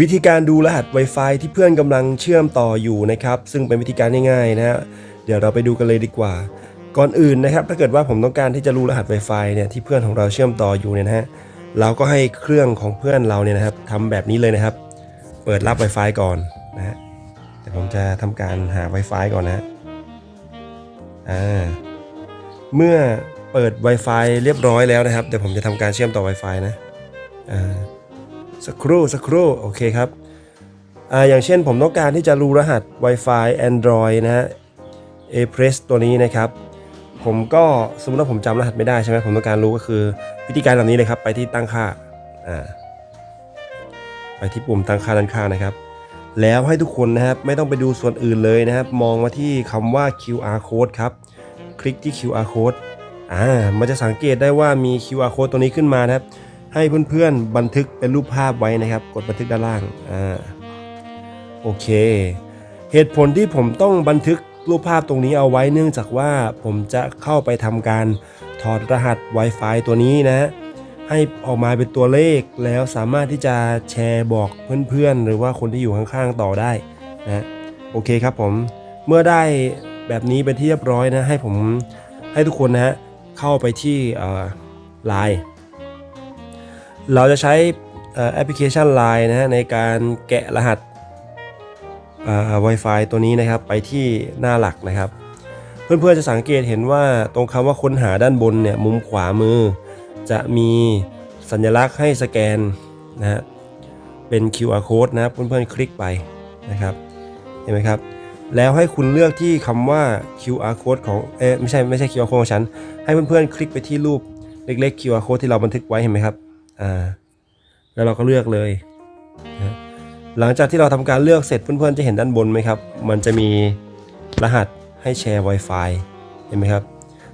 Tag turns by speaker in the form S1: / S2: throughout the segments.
S1: วิธีการดูรหัส Wi-Fi ที่เพื่อนกำลังเชื่อมต่ออยู่นะครับ ซึ่งเป็นวิธีการง่ายๆนะฮะเดี๋ยวเราไปดูกันเลยดีกว่า ก่อนอื่นนะครับ ถ้าเกิดว่าผมต้องการที่จะรู้รหัส Wi-Fi เนี่ยที่เพื่อนของเราเชื่อมต่ออยู่เนี่ยนะฮะเราก็ให้เครื่องของเพื่อนเราเนี่ยนะครับทำแบบนี้เลยนะครับ เปิดรับ Wi-Fi ก่อนนะฮะเดี๋ยวผมจะทำการหา Wi-Fi ก่อนนะฮะอ่าเมื่อเปิด Wi-Fi เรียบร้อยแล้วนะครับเดี๋ยวผมจะทำการเชื่อมต่อ Wi-Fi นะอ่า สักครู่สักครู่โอเคครับอ่าอย่างเช่นผมต้องการที่จะรู้รหัส Wi-Fi Android นะฮะ a p r e s s ตัวนี้นะครับ ผมก็สมมติว่าผมจำรหัสไม่ได้ใช่ไหมผมต้องการรู้ก็คือ วิธีการแบบนี้เลยครับ ไปที่ตั้งค่าอ่าไปที่ปุ่มตั้งค่าด้านข้างนะครับ แล้วให้ทุกคนนะครับไม่ต้องไปดูส่วนอื่นเลยนะครับ มองมาที่คำว่า QR code ครับ คลิกที่ QR code อ่ามันจะสังเกตได้ว่ามี QR code ตัวนี้ขึ้นมานะครับ ให้เพื่อนๆบันทึกเป็นรูปภาพไว้นะครับ กดบันทึกด้านล่างอ่าโอเค เหตุผลที่ผมต้องบันทึกรูปภาพตรงนี้เอาไว้เนื่องจากว่าผมจะเข้าไปทำการถอดรหัส Wi-Fi ตัวนี้นะ ให้ออกมาเป็นตัวเลขแล้วสามารถที่จะแชร์บอกเพื่อนๆ หรือว่าคนที่อยู่ข้างๆต่อได้นะโอเคครับผมเมื่อได้แบบนี้เป็นที่เรียบร้อยนะ ให้ผมให้ทุกคนนะฮะเข้าไปที่ไลน์ เราจะใช้แอปพลิเคชัน Line นะฮะในการแกะรหัส Wi-Fi ตัวนี้นะครับไปที่หน้าหลักนะครับ เพื่อนๆจะสังเกตเห็นว่าตรงคำว่าค้นหาด้านบนเนี่ยมุมขวามือ จะมีสัญลักษณ์ให้สแกนนะฮะเป็น QR code นะครับเพื่อนๆคลิกไปนะครับเห็นไหมครับแล้วให้คุณเลือกที่คำว่า QR code ของเอ๊ะไม่ใช่ไม่ใช่ QR code ของฉัน ให้เพื่อนๆคลิกไปที่รูปเล็กๆ QR code ที่เราบันทึกไว้เห็นไหมครับ อ่าแล้วเราก็เลือกเลยนะหลังจากที่เราทำการเลือกเสร็จเพื่อนๆจะเห็นด้านบนไหมครับ มันจะมีรหัสให้แชร์ Wi-Fi เห็นไหมครับ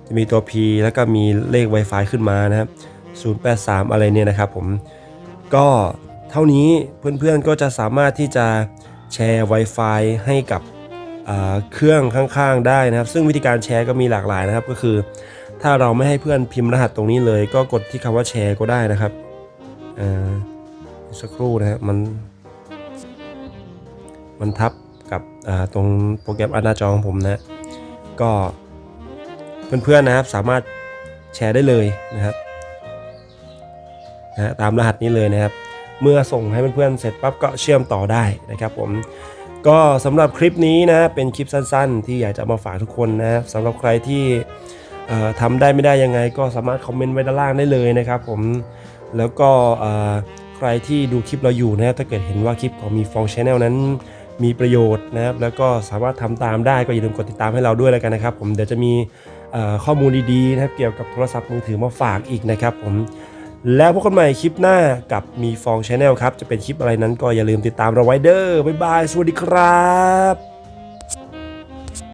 S1: จะมีตัว P แล้วก็มีเลข Wi-Fi ขึ้นมานะครับ083 อะไรเนี่ยนะครับผม ก็เท่านี้เพื่อนๆก็จะสามารถที่จะแชร์ Wi-Fi ให้กับเครื่องข้างๆได้นะครับ ซึ่งวิธีการแชร์ก็มีหลากหลายนะครับ ก็คือ ถ้าเราไม่ให้เพื่อนพิมพ์รหัสตรงนี้เลย ก็กดที่คำว่าแชร์ก็ได้นะครับ สักครู่นะฮะมัน มันทับกับตรงโปรแกรมอนาจอของผมนะก็เพื่อนๆนะครับสามารถแชร์ได้เลยนะครับนะตามรหัสนี้เลยนะครับ เมื่อส่งให้เพื่อนๆเสร็จปั๊บก็เชื่อมต่อได้นะครับผมก็สำหรับคลิปนี้นะเป็นคลิปสั้นๆ ที่อยากจะมาฝากทุกคนนะสำหรับใครที่ทำได้ไม่ได้ยังไง ก็สามารถคอมเมนต์ไว้ด้านล่างได้เลยนะครับผม แล้วก็ใครที่ดูคลิปเราอยู่นะครับถ้าเกิดเห็นว่าคลิปของมีฟองชแนลนั้นมีประโยชน์นะครับ แล้วก็สามารถทำตามได้ก็อย่าลืมกดติดตามให้เราด้วยแล้วกันนะครับ ผมเดี๋ยวจะมีข้อมูลดีๆนะครับเกี่ยวกับโทรศัพท์มือถือมาฝากอีกนะครับ ผมแล้วพบกันใหม่คลิปหน้ากับมีฟองชแนลครับ จะเป็นคลิปอะไรนั้นก็อย่าลืมติดตามเราไว้เด้อบ๊ายบาย สวัสดีครับ